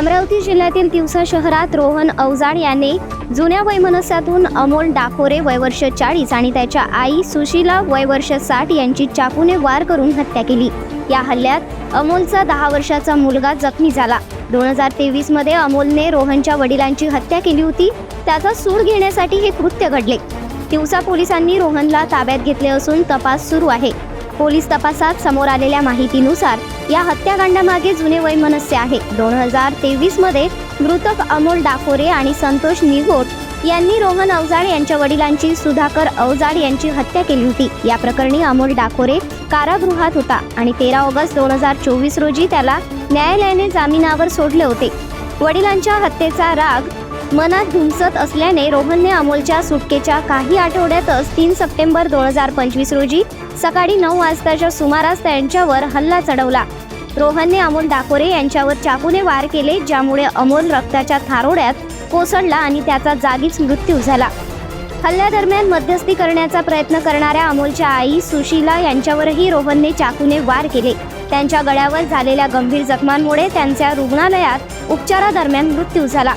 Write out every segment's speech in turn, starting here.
अमरावती जिल्ह्यातील तिवसा शहरात रोहन अवजाड याने जुन्या वैमनस्यातून अमोल डाकोरे वयवर्ष चाळीस आणि त्याच्या आई सुशीला वयवर्ष साठ यांची चाकूने वार करून हत्या केली. या हल्ल्यात अमोलचा दहा वर्षाचा मुलगा जखमी झाला. दोन हजार तेवीसमध्ये अमोलने रोहनच्या वडिलांची हत्या केली होती. त्याचा सूड घेण्यासाठी हे कृत्य घडले. तिवसा पोलिसांनी रोहनला ताब्यात घेतले असून तपास सुरू आहे. पोलीस तपासात समोर आलेल्या माहितीनुसार या हत्याकांडामागे जुने वैमनस्य आहे. दोन हजार तेवीसमध्ये मृतक अमोल डाकोरे आणि संतोष निगोट यांनी रोहन अवजाड यांच्या वडिलांची सुधाकर अवजाड यांची हत्या केली होती. या प्रकरणी अमोल डाकोरे कारागृहात होता आणि तेरा ऑगस्ट दोन हजार चोवीस रोजी त्याला न्यायालयाने जामिनावर सोडले होते. वडिलांच्या हत्येचा राग मनात धुमसत असल्याने रोहनने अमोलच्या सुटकेच्या काही आठवड्यातच तीन सप्टेंबर दोन हजार पंचवीस रोजी सकाळी नऊ वाजताच्या सुमारास त्यांच्यावर हल्ला चढवला. रोहनने अमोल डाकोरे यांच्यावर चाकूने वार केले ज्यामुळे अमोल रक्ताच्या थारोड्यात कोसळला आणि त्याचा जागीच मृत्यू झाला. हल्ल्यादरम्यान मध्यस्थी करण्याचा प्रयत्न करणाऱ्या अमोलच्या आई सुशीला यांच्यावरही रोहनने चाकूने वार केले. त्यांच्या गळ्यावर झालेल्या गंभीर जखमांमुळे त्यांच्या रुग्णालयात उपचारादरम्यान मृत्यू झाला.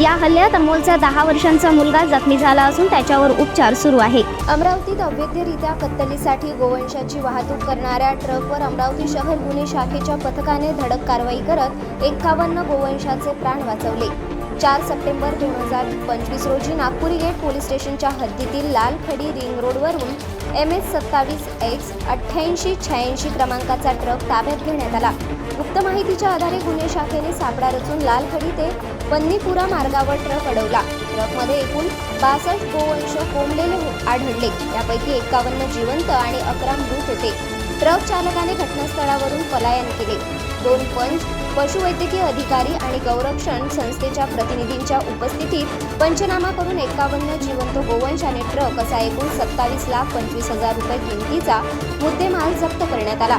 या हल्ल्यात अमोलचा दहा वर्षांचा मुलगा जखमी झाला असून त्याच्यावर उपचार सुरू आहे. अमरावतीत अवैधरित्या कत्तलीसाठी गोवंशाची वाहतूक करणाऱ्या ट्रकवर अमरावती शहर गुन्हे शाखेच्या पथकाने धडक कारवाई करत एक्कावन्न गोवंशाचे प्राण वाचवले. चार सप्टेंबर दोन हजार पंचवीस रोजी नागपुरी गेट पोलीस स्टेशनच्या हद्दीतील लालखडी रिंग रोडवरून एम एस सत्तावीस एक्स अठ्ठ्याऐंशी शहाऐंशी क्रमांकाचा ट्रक ताब्यात घेण्यात आला. गुप्त माहितीच्या आधारे गुन्हे शाखेने सापळा रचून लालखडी ते पन्नीपुरा मार्गावर ट्रक अडवला. ट्रकमध्ये एकूण बासष्ट गोवंश कोंबलेले आढळले. यापैकी एकावन्न जिवंत आणि अकरा मृत होते. ट्रक चालकाने घटनास्थळावरून पलायन केले. दोन पंच पशुवैद्यकीय अधिकारी आणि गौरक्षण संस्थेच्या प्रतिनिधींच्या उपस्थितीत पंचनामा करून एकावन्न जिवंत गोवंश आणि ट्रक असा एकूण सत्तावीस लाख पंचवीस हजार रुपये किमतीचा मुद्देमाल जप्त करण्यात आला.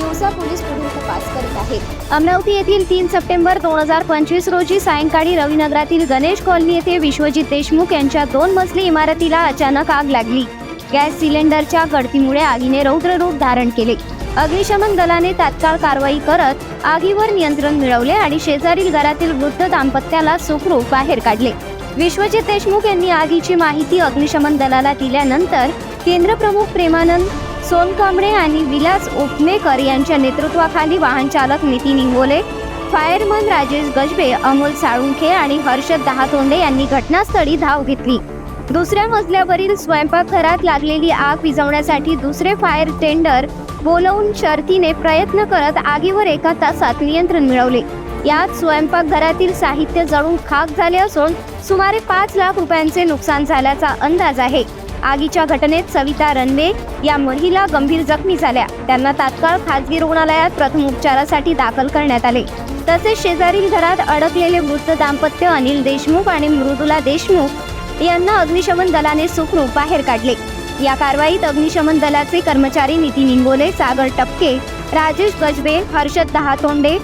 दिवसा पोलीस पुढील तपास करीत आहेत. अमरावती येथील तीन सप्टेंबर दोन हजार पंचवीस रोजी सायंकाळी रविनगरातील गणेश कॉलनी येथे विश्वजित देशमुख यांच्या दोन मजली इमारतीला अचानक आग लागली. गॅस सिलेंडरच्या गळतीमुळे आगीने रौद्र रूप धारण केले. अग्निशमन दलाने तात्काळ कारवाई करत आगीवर नियंत्रण मिळवले आणि शेजारील घरातील वृद्ध दाम्पत्याला सुखरूप बाहेर काढले. विश्वजित देशमुख यांनी आगीची माहिती अग्निशमन दलाला दिल्यानंतर केंद्रप्रमुख प्रेमानंद सोनकांबळे आणि विलास उपनेकर यांच्या नेतृत्वाखाली वाहनचालक नितीन इंगोले फायरमन राजेश गजबे अमोल साळुंखे आणि हर्षद दहातोंडे यांनी घटनास्थळी धाव घेतली. दुसऱ्या मजल्यावरील स्वयंपाकघरात लागलेली आग विझवण्यासाठी दुसरे फायर टेंडर बोलवून शर्तीने प्रयत्न करत आगीवर एका तासात नियंत्रण मिळवले. यात स्वयंपाकघरातील साहित्य जळून खाक झाले असून सुमारे पाच लाख रुपयांचे नुकसान झाल्याचा अंदाज आहे. आगीच्या घटनेत सविता रणवे या महिला गंभीर जखमी झाल्या. त्यांना तात्काळ खाजगी रुग्णालयात प्रथम उपचारासाठी दाखल करण्यात आले. तसेच शेजारील घरात अडकलेले मृत दाम्पत्य अनिल देशमुख आणि मृदुला देशमुख यांना अग्निशमन दलाने सुखरूप बाहेर काढले. या कारवाईत अग्निशमन दलाचे कर्मचारी नितीन इंगोले सागर टपके राजेश गजबे हर्षद दहातोंडे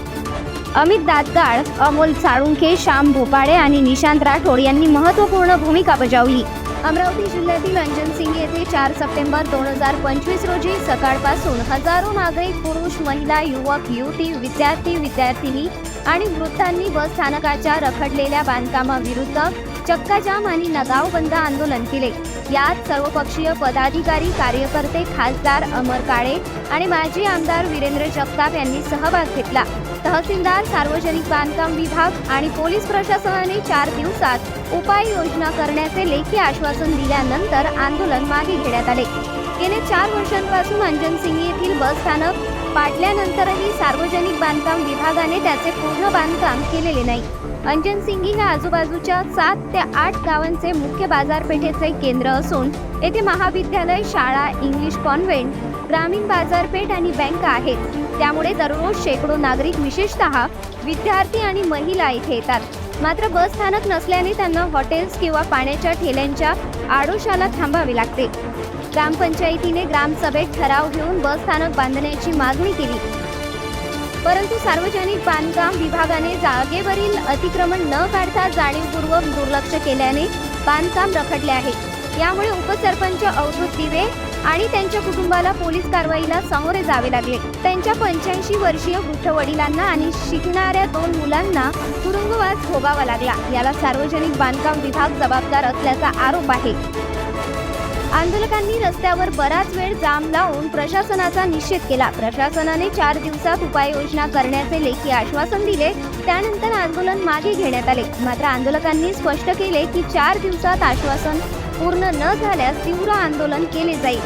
अमित दातगाळ अमोल साळुंखे श्याम भोपाळे आणि निशांत राठोड यांनी महत्त्वपूर्ण भूमिका बजावली. अमरावती जिल्ह्यातील अंजनसिंग येथे चार सप्टेंबर दोन हजार पंचवीस रोजी सकाळपासून हजारो नागरिक पुरुष महिला युवक युवती विद्यार्थी विद्यार्थिनी आणि वृद्धांनी बस स्थानकाच्या रखडलेल्या बांधकामाविरुद्ध चक्काजाम आणि नगाव बंद आंदोलन केले. यात सर्वपक्षीय पदाधिकारी कार्यकर्ते खासदार अमर काळे आणि माजी आमदार वीरेंद्र जगताप यांनी सहभाग घेतला. तहसीलदार सार्वजनिक बांधकाम विभाग आणि पोलीस प्रशासनाने चार दिवसात उपाययोजना करण्याचे लेखी आश्वासन दिल्यानंतर आंदोलन मागे घेण्यात आले. गेले चार वर्षांपासून अंजनसिंग येथील बस स्थानक पाडल्यानंतरही सार्वजनिक बांधकाम विभागाने त्याचे पूर्ण बांधकाम केलेले नाही. अंजनसिंगी हे आजूबाजूच्या सात ते आठ गावांचे मुख्य बाजारपेठेचे केंद्र असून येथे महाविद्यालय शाळा इंग्लिश कॉन्व्हेंट ग्रामीण बाजारपेठ आणि बँका आहेत. त्यामुळे दररोज शेकडो नागरिक विशेषतः विद्यार्थी आणि महिला इथे येतात. मात्र बस स्थानक नसल्याने त्यांना हॉटेल्स किंवा पाण्याच्या ठेल्यांच्या आडोशाला थांबावे लागते. ग्रामपंचायतीने ग्रामसभेत ठराव घेऊन बस स्थानक बांधण्याची मागणी केली. परंतु सार्वजनिक बांधकाम विभागाने जागेवरील अतिक्रमण न काढता जाणीवपूर्वक दुर्लक्ष केल्याने बांधकाम रखडले आहे. यामुळे उपसरपंच अवधूत दिवे आणि त्यांच्या कुटुंबाला पोलीस कारवाईला सामोरे जावे लागले. त्यांच्या पंच्याऐंशी वर्षीय वृद्ध वडिलांना आणि शिकणाऱ्या दोन मुलांना तुरुंगवास भोगावा लागला. याला सार्वजनिक बांधकाम विभाग जबाबदार असल्याचा आरोप आहे. आंदोलकांनी रस्त्यावर बराच वेळ जाम लावून प्रशासनाचा निषेध केला. प्रशासनाने चार दिवसात उपाययोजना करण्याचे लेखी आश्वासन दिले. त्यानंतर आंदोलन मागे घेण्यात आले. मात्र आंदोलकांनी स्पष्ट केले की चार दिवसात आश्वासन पूर्ण न झाल्यास तीव्र आंदोलन केले जाईल.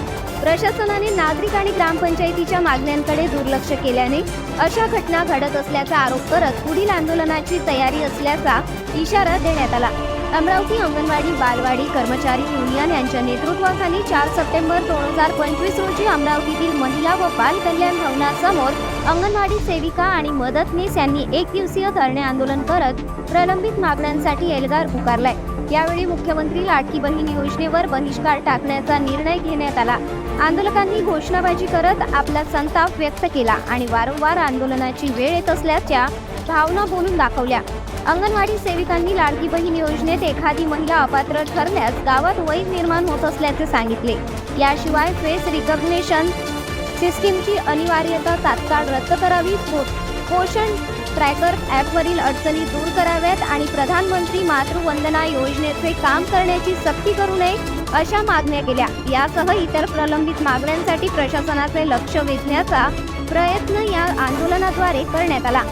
प्रशासनाने नागरिक आणि ग्रामपंचायतीच्या मागण्यांकडे दुर्लक्ष केल्याने अशा घटना घडत असल्याचा आरोप करत पुढील आंदोलनाची तयारी असल्याचा इशारा देण्यात आला. अमरावती अंगणवाडी बालवाडी कर्मचारी युनियन यांच्या नेतृत्वाखाली चार सप्टेंबर दोन हजार पंचवीस रोजी अमरावतीतील महिला व बाल कल्याण भवनासमोर अंगणवाडी सेविका आणि मदतनीस यांनी एक दिवसीय धरणे आंदोलन करत प्रलंबित मागण्यांसाठी एल्गार पुकारलाय. यावेळी मुख्यमंत्री लाडकी बहीण योजनेवर बहिष्कार टाकण्याचा निर्णय घेण्यात आला. आंदोलकांनी घोषणाबाजी करत आपला संताप व्यक्त केला आणि वारंवार आंदोलनाची वेळ येत असल्याच्या भावना बोलून दाखवल्या. अंगणवाडी सेविकांनी लाडकी बहीण योजनेत एखादी महिला अपात्र ठरल्यास गावात वैध निर्माण होत असल्याचे सांगितले. याशिवाय फेस रिकग्नेशन सिस्टीमची अनिवार्यता तात्काळ रद्द करावी पोषण ट्रॅकर ॲपवरील अडचणी दूर कराव्यात आणि प्रधानमंत्री मातृवंदना योजनेचे काम करण्याची सक्ती करू नये अशा मागण्या केल्या. यासह इतर प्रलंबित मागण्यांसाठी प्रशासनाचे लक्ष वेधण्याचा प्रयत्न या आंदोलनाद्वारे करण्यात आला.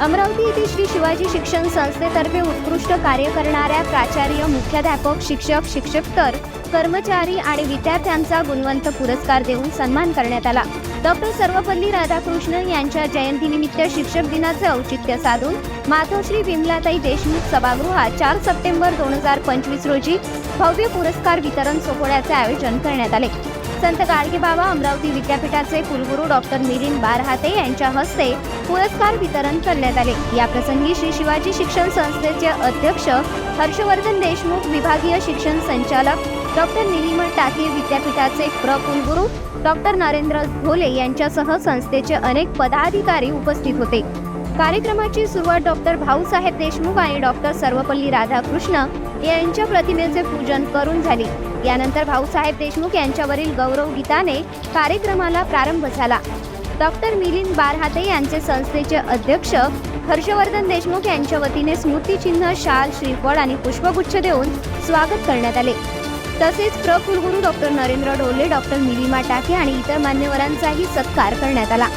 अमरावती येथे श्री शिवाजी शिक्षण संस्थेतर्फे उत्कृष्ट कार्य करणाऱ्या प्राचार्य मुख्याध्यापक शिक्षक शिक्षकतर कर्मचारी आणि विद्यार्थ्यांचा गुणवंत पुरस्कार देऊन सन्मान करण्यात आला. डॉक्टर सर्वपल्ली राधाकृष्णन यांच्या जयंतीनिमित्त शिक्षक दिनाचे औचित्य साधून माधवश्री विमलाताई देशमुख सभागृहात चार सप्टेंबर दोन हजार पंचवीस रोजी भव्य पुरस्कार वितरण सोहळ्याचे आयोजन करण्यात आले. संत गाडगेबाबा अमरावती विद्यापीठाचे कुलगुरू डॉक्टर मिलिंद बारहाते यांच्या हस्ते पुरस्कार वितरण करण्यात आले. या प्रसंगी श्री शिवाजी शिक्षण संस्थेचे अध्यक्ष हर्षवर्धन देशमुख विभागीय शिक्षण संचालक डॉक्टर निलिमा टाके विद्यापीठाचे प्र कुलगुरू डॉक्टर नरेंद्र भोले यांच्यासह संस्थेचे अनेक पदाधिकारी उपस्थित होते. कार्यक्रमाची सुरुवात डॉक्टर भाऊसाहेब देशमुख आणि डॉक्टर सर्वपल्ली राधाकृष्ण यांच्या प्रतिमेचे पूजन करून झाली. यानंतर भाऊसाहेब देशमुख यांच्यावरील गौरव गीताने कार्यक्रमाला प्रारंभ झाला. डॉक्टर मिलिंद बारहाते यांचे संस्थेचे अध्यक्ष हर्षवर्धन देशमुख यांच्या वतीने स्मृतिचिन्ह शाल श्रीफळ आणि पुष्पगुच्छ देऊन स्वागत करण्यात आले. तसेच प्र कुलगुरू डॉक्टर नरेंद्र डोले डॉक्टर निलिमा टाके आणि इतर मान्यवरांचाही सत्कार करण्यात आला.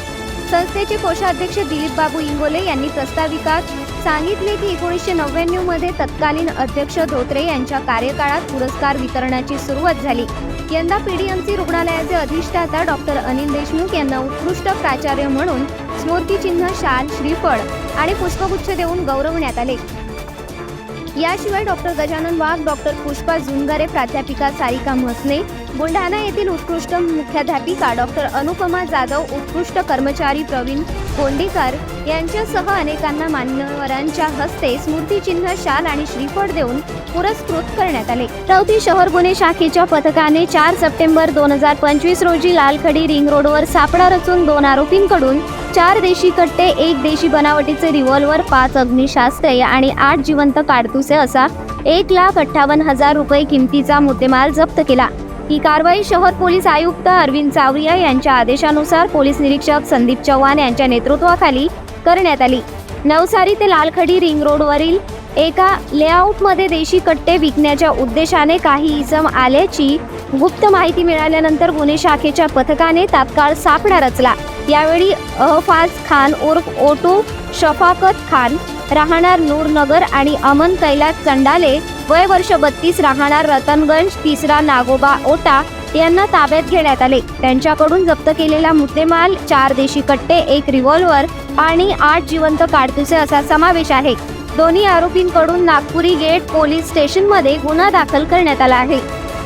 संस्थेचे कोषाध्यक्ष दिलीप बाबू इंगोले यांनी प्रस्ताविकात सांगितले की एकोणीसशे नव्याण्णवमध्ये तत्कालीन अध्यक्ष धोत्रे यांच्या कार्यकाळात पुरस्कार वितरणाची सुरुवात झाली. यंदा पीडीएमसी रुग्णालयाचे अधिष्ठाता डॉक्टर अनिल देशमुख यांना उत्कृष्ट प्राचार्य म्हणून स्मृतिचिन्ह शाल श्रीफळ आणि पुष्पगुच्छ देऊन गौरवण्यात आले. याशिवाय डॉक्टर गजानन वाघ डॉक्टर पुष्पा झुंगारे प्राध्यापिका सारिका म्हसने बुलढाणा येथील उत्कृष्ट मुख्याध्यापिका डॉक्टर अनुपमा जाधव उत्कृष्ट कर्मचारी प्रवीण कोंडीकर यांच्यासह अनेकांना मान्यवरांच्या हस्ते स्मृतिचिन्ह शाल आणि श्रीफळ देऊन पुरस्कृत करण्यात आले. चौथी शहर गुन्हे शाखेच्या पथकाने चार सप्टेंबर दोन हजार पंचवीस रोजी लालखडी रिंग रोडवर सापळा रचून दोन आरोपींकडून चार देशी कट्टे एक देशी बनावटीचे रिव्हॉल्वर पाच अग्निशास्त्रे आणि आठ जिवंत काडतुसे असा एक लाख अठ्ठावन्न हजार रुपये किमतीचा मुद्देमाल जप्त केला. ही कारवाई शहर पोलीस आयुक्त अरविंद चावरिया यांच्या आदेशानुसार पोलीस निरीक्षक संदीप चव्हाण यांच्या नेतृत्वाखाली करण्यात आली. नवसारी ते लालखडी रिंग रोडवरील एका लेआउटमध्ये देशी कट्टे विकण्याच्या उद्देशाने काही इसम आल्याची गुप्त माहिती मिळाल्यानंतर गुन्हे शाखेच्या पथकाने तात्काळ सापळा रचला. यावेळी अहफाज खान उर्फ ओटू शफाकत खान राहणार नूरनगर आणि अमन कैलास चंडाले वय वर्ष बत्तीस राहणार रतनगंज तिसरा नागोबा ओटा यांना ताब्यात घेण्यात आले. त्यांच्याकडून जप्त केलेला मुद्देमाल चार देशी कट्टे एक रिव्हॉल्वर आणि आठ जिवंत काडतुसे असा समावेश आहे. दोन्ही आरोपींकडून नागपुरी गेट पोलीस स्टेशनमध्ये गुन्हा दाखल करण्यात आला आहे.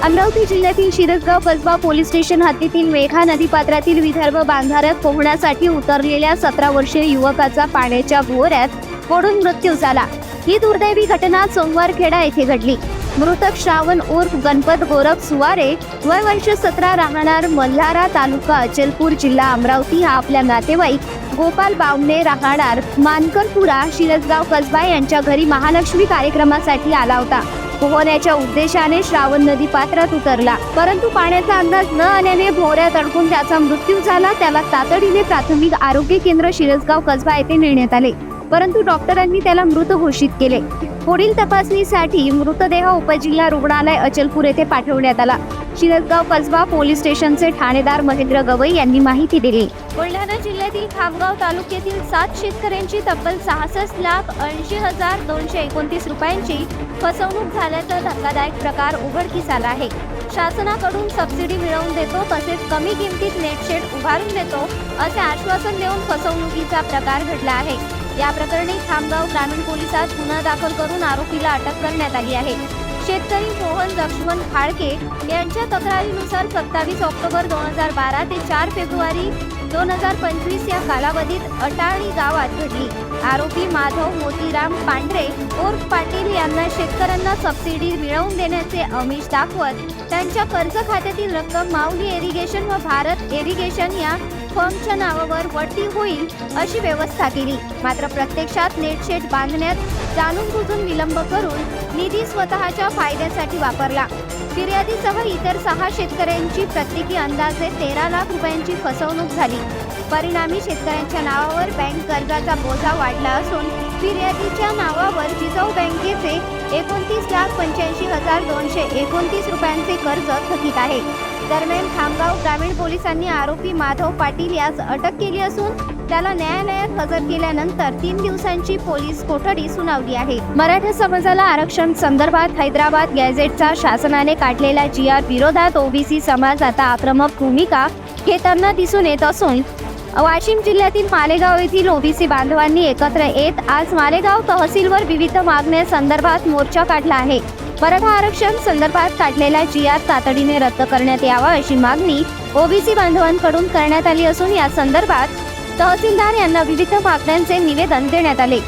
अमरावती जिल्ह्यातील शिरसगाव कसबा पोलीस स्टेशन हद्दीतील मेघा नदीपात्रातील विदर्भ बांधाऱ्यात पोहण्यासाठी उतरलेल्या सतरा वर्षीय युवकाचा पाण्याच्या भोवऱ्यात पडून मृत्यू झाला. ही दुर्दैवी घटना सोमवारखेडा येथे घडली. मृतक श्रावण उर्फ गणपत गोरख सुवारे वय वर्ष सतरा राहणार मल्हारा तालुका अचलपूर जिल्हा अमरावती हा आपल्या नातेवाईक गोपाल बावणे राहणार. मानकरपुरा शिरसगाव कसबा यांच्या घरी महालक्ष्मी कार्यक्रमासाठी आला होता. पोहण्याच्या उद्देशाने श्रावण नदी पात्रात उतरला. परंतु पाण्याचा अंदाज न आल्याने भोवऱ्यात अडकून त्याचा मृत्यू झाला. त्याला तातडीने प्राथमिक आरोग्य केंद्र शिरसगाव कसबा येथे नेण्यात आले. परंतु डॉक्टरांनी त्याला मृत घोषित केले. पुढील तपासणीसाठी मृतदेह उपजिल्हा रुग्णालय अचलपूर येथे पाठवण्यात आला. शिरदगाव कसबा पोलीस स्टेशनचे ठाणेदार महेंद्र गवई यांनी माहिती दिली. बुलढाणा जिल्ह्यातील खामगाव तालुक्यातील सात शेतकऱ्यांची तब्बल सहासष्ट लाख ऐंशी हजार दोनशे एकोणतीस रुपयांची फसवणूक झाल्याचा धक्कादायक प्रकार उघडकीस आला आहे. शासनाकडून सबसिडी मिळवून देतो तसेच कमी किमतीत नेटशेड उभारून देतो असे आश्वासन देऊन फसवणुकीचा प्रकार घडला आहे. या प्रकरणी खामगाव ग्रामीण पोलिसात गुन्हा दाखल करून आरोपीला अटक करण्यात आली आहे. शेतकरी मोहन लक्ष्मण फाळके यांच्या तक्रारीनुसार सत्तावीस ऑक्टोबर दोन हजार बारा ते चार फेब्रुवारी दोन हजार पंचवीस या कालावधीत अटाळी गावात घडली. आरोपी माधव मोतीराम पांढरे उर्फ पाटील यांना शेतकऱ्यांना सबसिडी मिळवून देण्याचे अमिष दाखवत त्यांच्या कर्ज खात्यातील रक्कम माऊली एरिगेशन व भारत एरिगेशन या फर्मच्या नावावर वळती होईल अशी व्यवस्था केली. मात्र प्रत्यक्षात नेटशेड बांधण्यात जाणून बुजून विलंब करून निधी स्वतःच्या फायद्यासाठी वापरला. फिर्यादीसह इतर सहा शेतकऱ्यांची प्रत्येकी अंदाजे तेरा लाख रुपयांची फसवणूक झाली. परिणामी शेतकऱ्यांच्या नावावर बँक कर्जाचा बोजा वाढला असून फिर्यादीच्या नावावर जिजाऊ बँकेचे एकोणतीस लाख पंच्याऐंशी हजार दोनशे एकोणतीस रुपयांचे कर्ज थकीत आहे. दरम्यान खामगाव ग्रामीण पोलिसांनी आरोपी माधव पाटील यास अटक केली असून त्याला न्यायालयात हजर केल्यानंतर तीन दिवसांची पोलीस कोठडी सुनावली आहे. मराठा समाजाला आरक्षण संदर्भात हैदराबाद गॅझेटचा शासनाने काढलेला जी आर विरोधात ओबीसी समाज आता आक्रमक भूमिका घेताना दिसून येत असून वाशिम जिल्ह्यातील मालेगाव येथील ओबीसी बांधवांनी एकत्र येत आज मालेगाव तहसीलवर विविध मागण्या संदर्भात मोर्चा काढला आहे. मराठा आरक्षण संदर्भात काढलेला जी आर तातडीने रद्द करण्यात यावा अशी मागणी ओबीसी बांधवांकडून करण्यात आली असून या संदर्भात तहसीलदार यांना विविध मागण्यांचे निवेदन देण्यात आले.